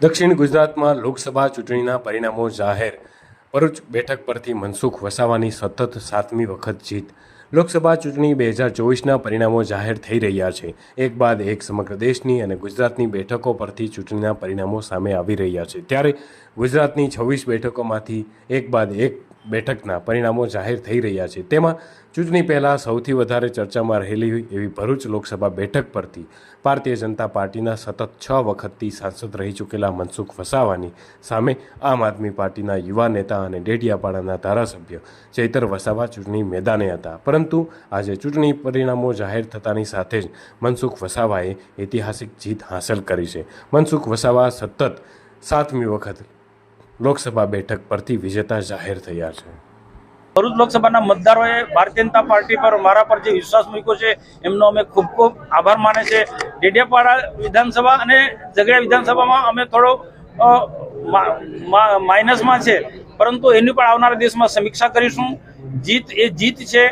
દક્ષિણ ગુજરાતમાં લોકસભા ચૂંટણીના પરિણામો જાહેર. ભરૂચ બેઠક પરથી મનસુખ વસાવાની સતત સાતમી વખત જીત. લોકસભા ચૂંટણી બે હજાર ચોવીસના પરિણામો જાહેર થઈ રહ્યા છે. એક બાદ એક સમગ્ર દેશની અને ગુજરાતની બેઠકો પરથી ચૂંટણીના પરિણામો સામે આવી રહ્યા છે. ત્યારે ગુજરાતની છવ્વીસ બેઠકોમાંથી એક બાદ એક બેઠકના પરિણામો જાહેર થઈ રહ્યા છે. તેમાં ચૂંટણી પહેલાં સૌથી વધારે ચર્ચામાં રહેલી એવી ભરૂચ લોકસભા બેઠક પરથી ભારતીય જનતા પાર્ટીના સતત છ વખતથી સાંસદ રહી ચૂકેલા મનસુખ વસાવાની સામે આમ આદમી પાર્ટીના યુવા નેતા અને ડેડિયાપાડાના ધારાસભ્ય ચૈતર વસાવા ચૂંટણી મેદાને હતા. પરંતુ આજે ચૂંટણી પરિણામો જાહેર થતાની સાથે જ મનસુખ વસાવાએ ઐતિહાસિક જીત હાંસલ કરી છે. મનસુખ વસાવા સતત સાતમી વખત લોકસભા બેઠક પરથી વિજેતા જાહેર થયા છે. ભરૂચ લોકસભાના મતદારોએ ભારતીય જનતા પાર્ટી પર મારા પર જે વિશ્વાસ મૂક્યો છે, એમનો અમે ખૂબ ખૂબ આભાર માને છે. ડેડિયાપાડા વિધાનસભા અને ઝઘડિયા વિધાનસભામાં અમે થોડો માઇનસમાં છે. પરંતુ એની પણ આવનારા દિવસમાં સમીક્ષા કરીશું. જીત એ જીત છે.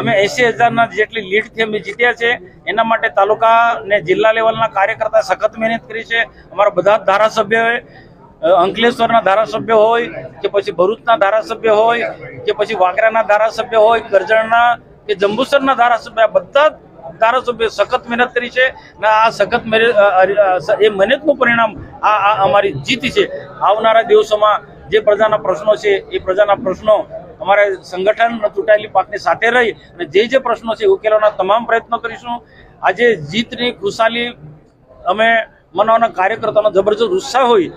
અમે એસી હજારના જેટલી લીડથી અમે જીત્યા છે. એના માટે તાલુકા ને જિલ્લા લેવલના કાર્યકર્તા સખત મહેનત કરી છે. અમારા બધા ધારાસભ્યોએ અંકલેશ્વરના ધારાસભ્ય હોય, કે પછી ભરૂચના ધારાસભ્ય હોય, કે પછી વાગરાના ધારાસભ્ય હોય કરજણના કે જંબુસરના ધારાસભ્ય બધા ધારાસભ્યો સખત મહેનત કરી છે અને આ સખત એ મહેનતનું પરિણામ આ અમારી જીત છે. આવનારા દિવસોમાં જે પ્રજાના પ્રશ્નો છે, એ પ્રજાના પ્રશ્નો અમારે સંગઠન ચૂંટાયેલી પાકની સાથે રહી અને જે જે પ્રશ્નો છે ઉકેલવાના તમામ પ્રયત્નો કરીશું. આજે જીતની ખુશાલી અમે મનાવવાના કાર્યકર્તાનો જબરજસ્ત ઉત્સાહ હોય